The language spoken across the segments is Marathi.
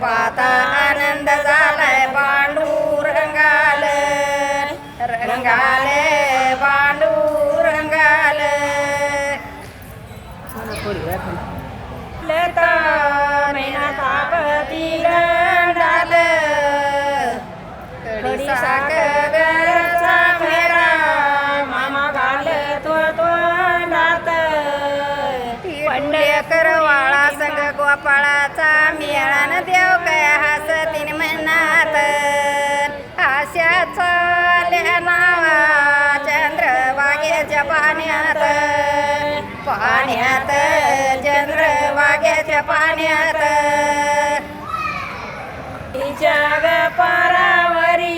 आता आनंद झालाय पांडू रंगाल रंगाल पांडू रंगाल लता करवाळा वाळा संग गोपाळाचा मेळान देव काय हसतीन म्हणात हास्याचा नावा चंद्रभागेच्या पाण्यात पाण्यात चंद्रभागेच्या पाण्यात जग पारावरी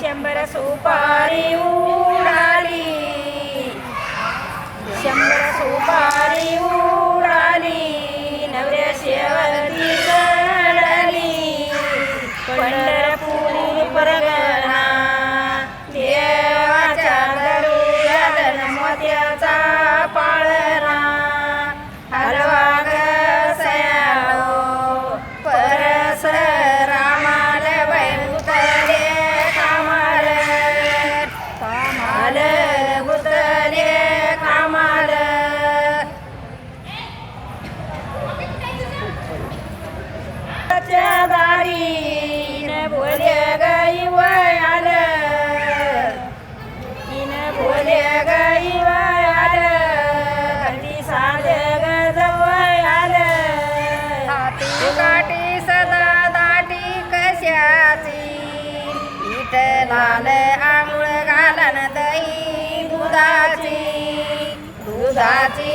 शंभर सुपारी उडाली. शंभर सुपारी विठलाल आंघोळ घालन दही दुधाची. दुधाची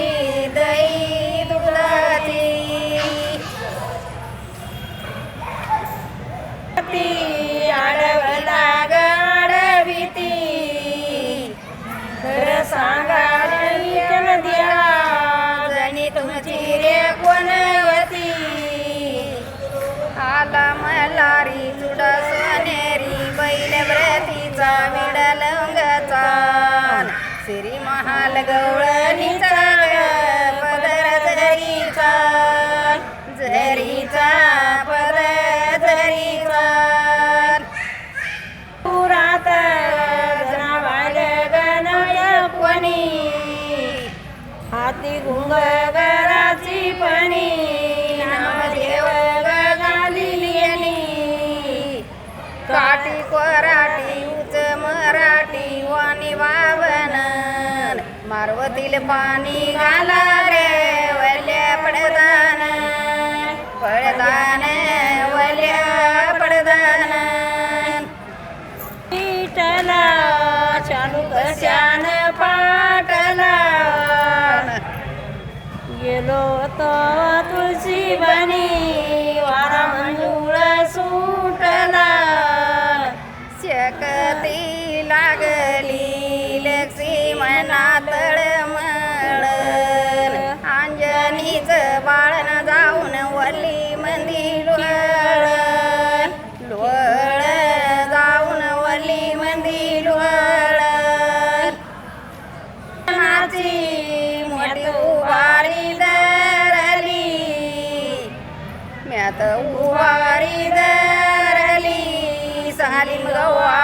व्रतीचा विडलंगचा श्री महाल गवळणीचा पदर झरीचा झरीचा पदर जरीचा पुरात जनावाल गणय कोणी हाती घुंगराची पणी. नामदेव कोरा मारवतील पाणी घाला रे वल्या पडदान. पडदान वल्या पडदान. विठला चालू कशान पाटला. गेलो तो तुझी बनी. ริมกวา